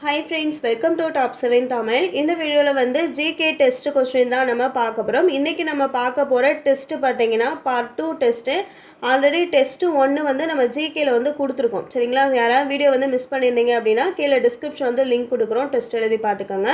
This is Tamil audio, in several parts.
Hi friends welcome to top seven Tamil இந்த வீடியோவில் வந்து ஜிகே டெஸ்ட் கொஸ்டின் தான் நம்ம பார்க்க போகிறோம் இன்றைக்கி நம்ம பார்க்க போகிற டெஸ்ட்டு பார்த்தீங்கன்னா part two test already test ஒன்று வந்து நம்ம ஜிகேல வந்து கொடுத்துருக்கோம். சரிங்களா? யாராவது வீடியோ வந்து மிஸ் பண்ணியிருந்தீங்க அப்படின்னா கீழே டிஸ்கிரிப்ஷன் வந்து லிங்க் கொடுக்குறோம். டெஸ்ட் எழுதி பார்த்துக்கோங்க.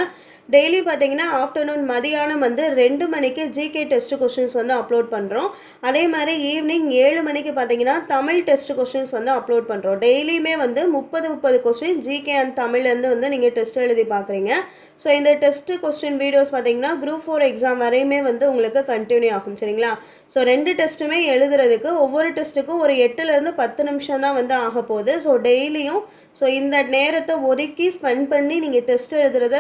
டெய்லி பார்த்தீங்கன்னா ஆஃப்டர்நூன் மதியானம் வந்து ரெண்டு மணிக்கு ஜிகே டெஸ்ட் கொஸ்டின்ஸ் வந்து அப்லோட் பண்ணுறோம் அதே மாதிரி ஈவினிங் ஏழு மணிக்கு பார்த்தீங்கன்னா தமிழ் டெஸ்ட் கொஸ்டின்ஸ் வந்து அப்லோட் பண்ணுறோம் டெய்லியுமே வந்து முப்பது முப்பது கொஸ்டின் ஜிகே அண்ட் தமிழ்லேருந்து வந்து நீங்கள் டெஸ்ட் எழுதி பார்க்குறீங்க ஸோ இந்த டெஸ்ட்டு கொஸ்டின் வீடியோஸ் பார்த்தீங்கன்னா குரூப் ஃபோர் எக்ஸாம் வரையுமே வந்து உங்களுக்கு கண்டினியூ ஆகும் சரிங்களா? ஸோ ரெண்டு டெஸ்ட்டுமே எழுதுறதுக்கு ஒவ்வொரு டெஸ்ட்டுக்கும் ஒரு எட்டுலேருந்து பத்து நிமிஷம் தான் வந்து ஆக போகுது. ஸோ டெய்லியும் ஸோ இந்த நேரத்தை ஒதுக்கி ஸ்பெண்ட் பண்ணி நீங்கள் டெஸ்ட் எழுதுறத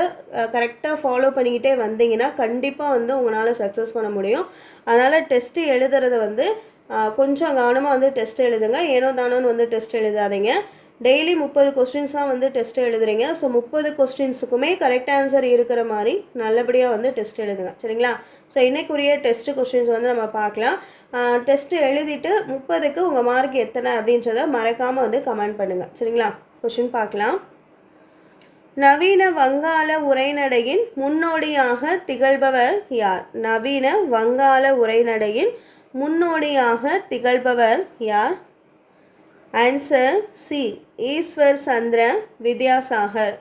கரெக்டாக ஃபாலோ பண்ணிக்கிட்டே வந்தீங்கன்னா கண்டிப்பாக வந்து உங்களால் சக்ஸஸ் பண்ண முடியும். அதனால் டெஸ்ட்டு எழுதுறத வந்து கொஞ்சம் கவனமாக வந்து டெஸ்ட் எழுதுங்க. ஏனோ தானோன்னு வந்து டெஸ்ட் எழுதாதீங்க. டெய்லி முப்பது கொஸ்டின்ஸாக வந்து டெஸ்ட் எழுதுறீங்க. ஸோ முப்பது கொஸ்டின்ஸுக்குமே கரெக்ட் ஆன்சர் இருக்கிற மாதிரி நல்லபடியாக வந்து டெஸ்ட் எழுதுங்க. சரிங்களா? ஸோ இன்றைக்குரிய டெஸ்ட் கொஸ்டின்ஸ் வந்து நம்ம பார்க்கலாம். டெஸ்ட்டு எழுதிட்டு முப்பதுக்கு உங்கள் மார்க் எத்தனை அப்படின்றத மறக்காமல் வந்து கமெண்ட் பண்ணுங்கள் சரிங்களா? கொஸ்டின் பார்க்கலாம். நவீன வங்காள உரைநடையின் முன்னோடியாக திகழ்பவர் யார்? நவீன வங்காள உரைநடையின் முன்னோடியாக திகழ்பவர் யார்? Answer C Ishwar Chandra Vidyasagar.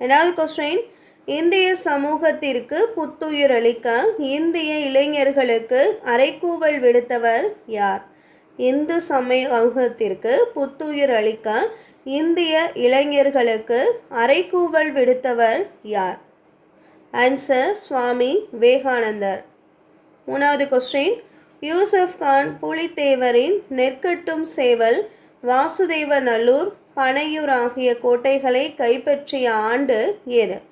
ரெண்டாவது கொஸ்டின் இந்திய சமூகத்திற்கு புத்துயிர் அளிக்க இந்திய இளைஞர்களுக்கு அரைக்கூவல் விடுத்தவர் யார்? இந்து சமூகத்திற்கு புத்துயிர் அளிக்க இந்திய இளைஞர்களுக்கு அரைக்கூவல் விடுத்தவர் யார்? ஆன்சர் சுவாமி விவேகானந்தர். மூணாவது கொஸ்டின் யூசப் கான் புலித்தேவரின் நெற்கட்டும் சேவல் வாசுதேவநல்லூர் பனையூர் ஆகிய கோட்டைகளை கைப்பற்றிய ஆண்டு எது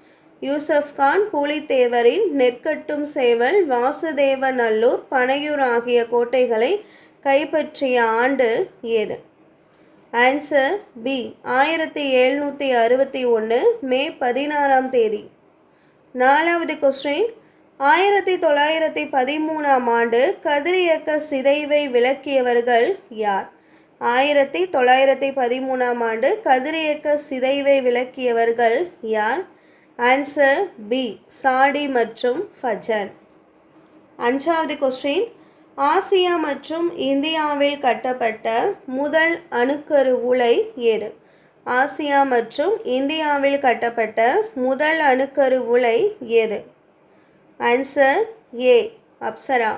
யூசப் கான் புலித்தேவரின் நெற்கட்டும் சேவல் வாசுதேவநல்லூர் பனையூர் ஆகிய கோட்டைகளை கைப்பற்றிய ஆண்டு எது ஆன்சர் பி ஆயிரத்தி எழுநூற்றி அறுபத்தி ஒன்று மே பதினாறாம் தேதி. நாலாவது கொஸ்டின் ஆயிரத்தி தொள்ளாயிரத்தி பதிமூணாம் ஆண்டு கதிரியக்க சிதைவை விளக்கியவர்கள் யார்? ஆயிரத்தி தொள்ளாயிரத்தி பதிமூணாம் ஆண்டு கதிரியக்க சிதைவை விளக்கியவர்கள் யார்? ஆன்சர் பி சாடி மற்றும் ஃபஜன் அஞ்சாவது கொஸ்டின் ஆசியா மற்றும் இந்தியாவில் கட்டப்பட்ட முதல் அணுக்கரு உலை எது ஆசியா மற்றும் இந்தியாவில் கட்டப்பட்ட முதல் அணுக்கரு உலை எது ஆன்சர் ஏ அப்சரா.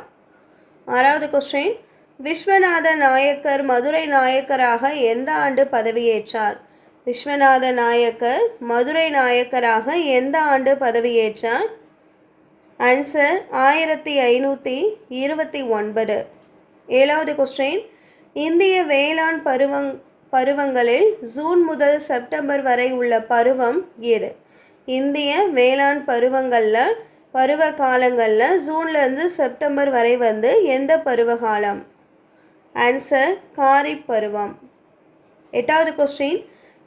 ஆறாவது கொஸ்டின் விஸ்வநாத நாயக்கர் மதுரை நாயக்கராக எந்த ஆண்டு பதவியேற்றார்? விஸ்வநாத நாயக்கர் மதுரை நாயக்கராக எந்த ஆண்டு பதவியேற்றார்? ஆன்சர் ஆயிரத்தி ஐநூற்றி இருபத்தி ஒன்பது. ஏழாவது கொஸ்டின் இந்திய வேளாண் பருவங் பருவங்களில் ஜூன் முதல் செப்டம்பர் வரை உள்ள பருவம் எது? இந்திய வேளாண் பருவங்களில் பருவ காலங்களில் ஜூன்லேருந்து செப்டம்பர் வரை வந்து எந்த பருவகாலம்? ஆன்சர் காரி பருவம் எட்டாவது கொஸ்டின்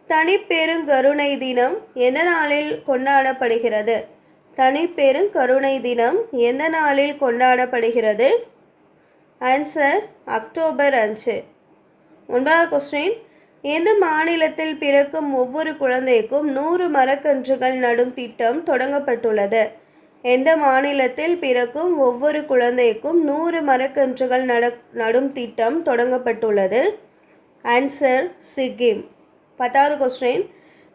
தனிப்பெருங்கருணை தினம் எந்த நாளில் கொண்டாடப்படுகிறது? தனிப்பெருங்கருணை தினம் எந்த நாளில் கொண்டாடப்படுகிறது? ஆன்சர் அக்டோபர் அஞ்சு. ஒன்பதாவது கொஸ்டின் எந்த மாநிலத்தில் பிறக்கும் ஒவ்வொரு குழந்தைக்கும் நூறு மரக்கன்றுகள் நடும் திட்டம் தொடங்கப்பட்டுள்ளது? எந்த மாநிலத்தில் பிறக்கும் ஒவ்வொரு குழந்தைக்கும் நூறு மரக்கன்றுகள் நட நடும் திட்டம் தொடங்கப்பட்டுள்ளது? ஆன்சர் சிக்கிம் பத்தாவது கொஸ்டின்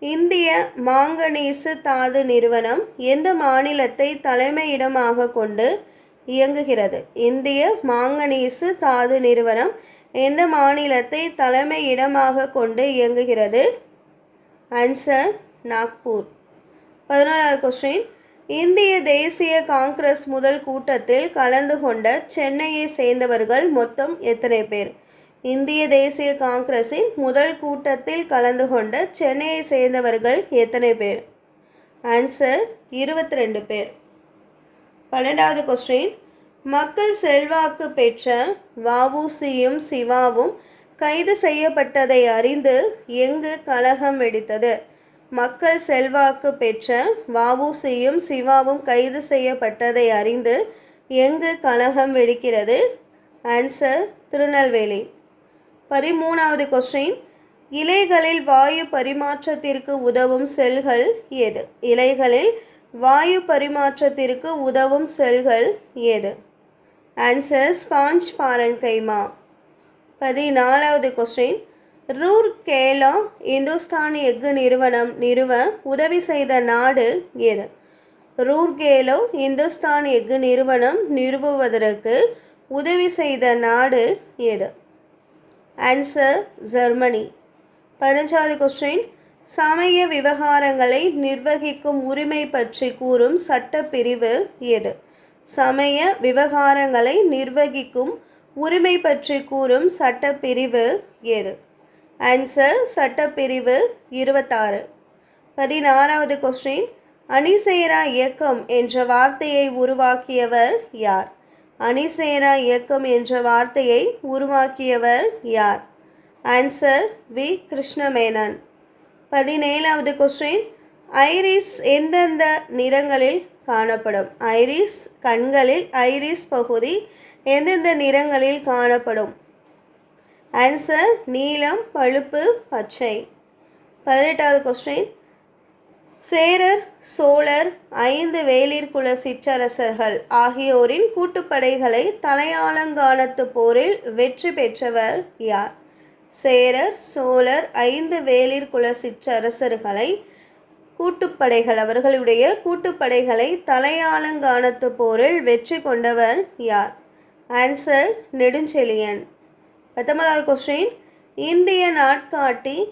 இந்திய மாங்கனீசு தாது நிறுவனம் எந்த மாநிலத்தை தலைமையிடமாக கொண்டு இயங்குகிறது? இந்திய மாங்கனீசு தாது நிறுவனம் எந்த மாநிலத்தை தலைமையிடமாக கொண்டு இயங்குகிறது? ஆன்சர் நாக்பூர் பதினோராவது கொஸ்டின் இந்திய தேசிய காங்கிரஸ் முதல் கூட்டத்தில் கலந்து கொண்ட சென்னையை சேர்ந்தவர்கள் மொத்தம் எத்தனை பேர்? இந்திய தேசிய காங்கிரஸின் முதல் கூட்டத்தில் கலந்து கொண்ட சென்னையை சேர்ந்தவர்கள் எத்தனை பேர்? ஆன்சர் இருபத்தி ரெண்டு பேர். பன்னெண்டாவது கொஸ்டின் மக்கள் செல்வாக்கு பெற்ற வவுசியும் சிவாவும் கைது செய்யப்பட்டதை அறிந்து எங்கு கலகம் வெடித்தது? மக்கள் செல்வாக்கு பெற்ற வஉசியும் சிவாவும் கைது செய்யப்பட்டதை அறிந்து எங்கு கலகம் வெடிக்கிறது? ஆன்சர் திருநெல்வேலி. பதிமூணாவது கொஸ்டின் இலைகளில் வாயு பரிமாற்றத்திற்கு உதவும் செல்கள் எது? இலைகளில் வாயு பரிமாற்றத்திற்கு உதவும் செல்கள் எது? Answer sponge parenchyma. பதினாலாவது கொஸ்டின் ரூர் கேலா இந்துஸ்தானி எஃகு நிறுவனம் நிறுவ உதவி செய்த நாடு எது? ரூர்கேலோ இந்துஸ்தான் எஃகு நிறுவனம் நிறுவுவதற்கு உதவி செய்த நாடு எது? ஆன்சர் ஜெர்மனி பதினஞ்சாவது கொஸ்டின் சமய விவகாரங்களை நிர்வகிக்கும் உரிமை பற்றி கூறும் சட்டப்பிரிவு எது? சமய விவகாரங்களை நிர்வகிக்கும் உரிமை பற்றி கூறும் சட்டப்பிரிவு எது? ஆன்சர் சட்டப்பிரிவு இருபத்தாறு. பதினாறாவது கொஸ்டின் அணிசேரா இயக்கம் என்ற வார்த்தையை உருவாக்கியவர் யார்? அணிசேரா இயக்கம் என்ற வார்த்தையை உருவாக்கியவர் யார்? Answer V Krishna Menon. பதினேழாவது கொஸ்டின் ஐரிஸ் எந்தெந்த நிறங்களில் காணப்படும்? ஐரிஸ் கண்களில் ஐரிஸ் பகுதி எந்தெந்த நிறங்களில் காணப்படும்? ஆன்சர் நீலம் பழுப்பு பச்சை. பதினெட்டாவது கொஸ்டின் சேரர் சோழர் ஐந்து வேளிர் குல சிற்றரசர்கள் ஆகியோரின் கூட்டுப்படைகளை தலையாலங்கானத்து போரில் வெற்றி பெற்றவர் யார்? சேரர் சோழர் ஐந்து வேளிர் குல சிற்றரசர்களை கூட்டுப்படைகள் அவர்களுடைய கூட்டுப்படைகளை தலையாலங்கானத்து போரில் வெற்றி கொண்டவர் யார்? ஆன்சர் நெடுஞ்செழியன். பத்தொன்பதாவது கொஸ்டின் இந்திய நாட்காட்டி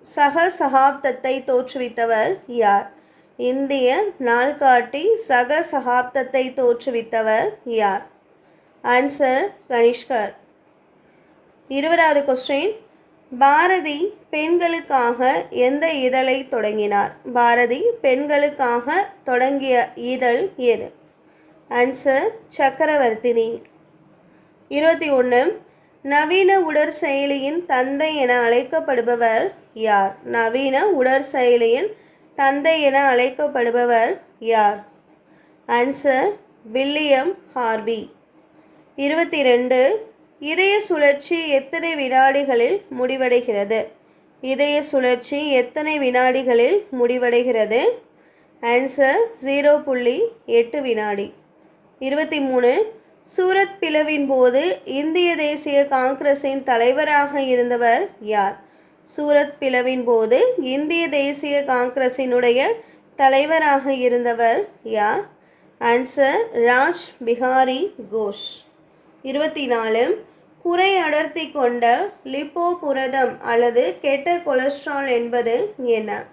சக சகாப்தத்தை தோற்றுவித்தவர் யார்? இந்திய நாள்காட்டி சக சகாப்தத்தை தோற்றுவித்தவர் யார்? ஆன்சர் கனிஷ்கர். இருபதாவது கொஸ்டின் பாரதி பெண்களுக்காக எந்த இதழை தொடங்கினார்? பாரதி பெண்களுக்காக தொடங்கிய இதழ் எது? ஆன்சர் சக்கரவர்த்தினி. இருபத்தி ஒன்று நவீன உடற்செயலியின் தந்தை என அழைக்கப்படுபவர் யார்? நவீன உடற்செயலியின் தந்தை என அழைக்கப்படுபவர் யார்? Answer William Harvey. இருபத்தி ரெண்டு இதய சுழற்சி எத்தனை வினாடிகளில் முடிவடைகிறது? இதய சுழற்சி எத்தனை வினாடிகளில் முடிவடைகிறது? ஆன்சர் ஜீரோ புள்ளி எட்டு வினாடி. இருபத்தி மூணு சூரத் பிளவின் போது இந்திய தேசிய காங்கிரஸின் தலைவராக இருந்தவர் யார்? சூரத் பிளவின் போது இந்திய தேசிய காங்கிரஸினுடைய தலைவராக இருந்தவர் யார்? ஆன்சர் ராஜ் பிஹாரி கோஷ். இருபத்தி நாலு. குறை அடர்த்தி கொண்ட லிப்போ புரதம் அல்லது கெட்ட கொலஸ்ட்ரால் என்பது என்ன?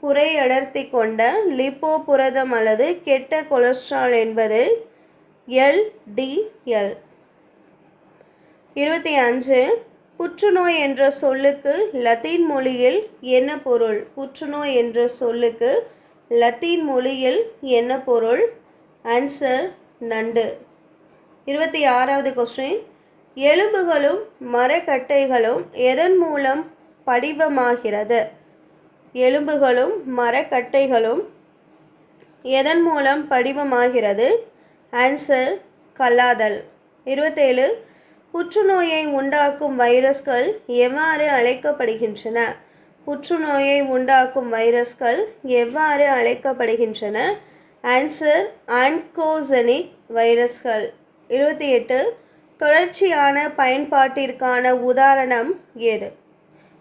குறை அடர்த்தி கொண்ட லிப்போ புரதம் அல்லது கெட்ட கொலஸ்ட்ரால் என்பது எல்டிஎல் இருபத்தி அஞ்சு புற்றுநோய் என்ற சொல்லுக்கு லத்தீன் மொழியில் என்ன பொருள்? புற்றுநோய் என்ற சொல்லுக்கு லத்தீன் மொழியில் என்ன பொருள்? ஆன்சர் நண்டு. இருபத்தி ஆறாவது கொஸ்டின் எலும்புகளும் மரக்கட்டைகளும் எதன் மூலம் படிவமாகிறது? எலும்புகளும் மரக்கட்டைகளும் எதன் மூலம் படிவமாகிறது? ஆன்சர் கல்லாதல். இருபத்தேழு புற்றுநோயை உண்டாக்கும் வைரஸ்கள் எவ்வாறு அழைக்கப்படுகின்றன? புற்றுநோயை உண்டாக்கும் வைரஸ்கள் எவ்வாறு அழைக்கப்படுகின்றன? ஆன்சர் ஆன்கோசனிக் வைரஸ்கள். இருபத்தி எட்டு தொடர்ச்சியான பயன்பாட்டிற்கான உதாரணம் எது?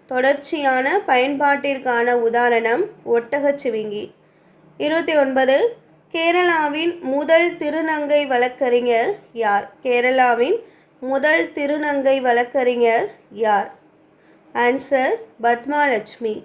தொடர்ச்சியான பயன்பாட்டிற்கான உதாரணம் ஒட்டகச்சிவிங்கி. இருபத்தி ஒன்பது கேரளாவின் முதல் திருநங்கை வழக்கறிஞர் யார்? கேரளாவின் முதல் திருநங்கை வழக்கறிஞர் யார்? ஆன்சர் பத்மாலட்சுமி.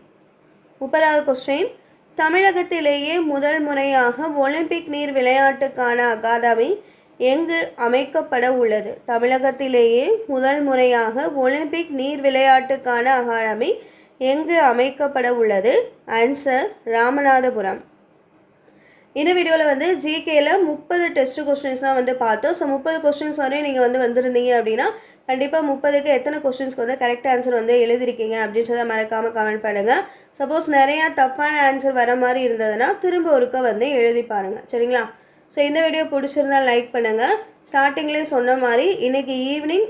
முப்பதாவது கொஸ்டின் தமிழகத்திலேயே முதல் முறையாக ஒலிம்பிக் நீர் விளையாட்டுக்கான அகாதமி எங்கு அமைக்கப்பட உள்ளது? தமிழகத்திலேயே முதல் முறையாக ஒலிம்பிக் நீர் விளையாட்டுக்கான அகாடமி எங்கு அமைக்கப்பட உள்ளது? ஆன்சர் ராமநாதபுரம். இந்த வீடியோவில் வந்து ஜிகேயில் முப்பது டெஸ்ட் கொஸ்டின்ஸ் தான் வந்து பார்த்தோம். ஸோ முப்பது கொஸ்டின்ஸ் வரையும் நீங்கள் வந்து வந்திருந்தீங்க அப்படின்னா கண்டிப்பாக முப்பதுக்கு எத்தனை கொஸ்டின்ஸ்க்கு வந்து கரெக்ட் ஆன்சர் வந்து எழுதிருக்கீங்க அப்படின்றத மறக்காமல் கமெண்ட் பண்ணுங்கள் சப்போஸ் நிறையா தப்பான ஆன்சர் வர மாதிரி இருந்ததுன்னா திரும்ப ஒருக்க வந்து எழுதி பாருங்கள் சரிங்களா? ஸோ இந்த வீடியோ பிடிச்சிருந்தா லைக் பண்ணுங்கள் ஸ்டார்டிங்லேயே சொன்ன மாதிரி இன்றைக்கி ஈவினிங்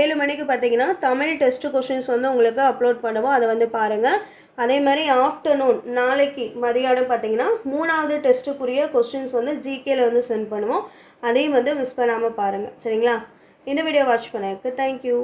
ஏழு மணிக்கு பார்த்தீங்கன்னா தமிழ் டெஸ்ட் கொஷின்ஸ் வந்து உங்களுக்கு அப்லோட் பண்ணுவோம். அதை வந்து பாருங்கள் அதே மாதிரி ஆஃப்டர்நூன் நாளைக்கு மதியானம் பார்த்தீங்கன்னா மூணாவது டெஸ்ட்டுக்குரிய கொஸ்டின்ஸ் வந்து ஜிகேல வந்து சென்ட் பண்ணுவோம். அதையும் வந்து மிஸ் பண்ணாமல் பாருங்கள் சரிங்களா? இந்த வீடியோ வாட்ச் பண்ணதுக்கு தேங்க்யூ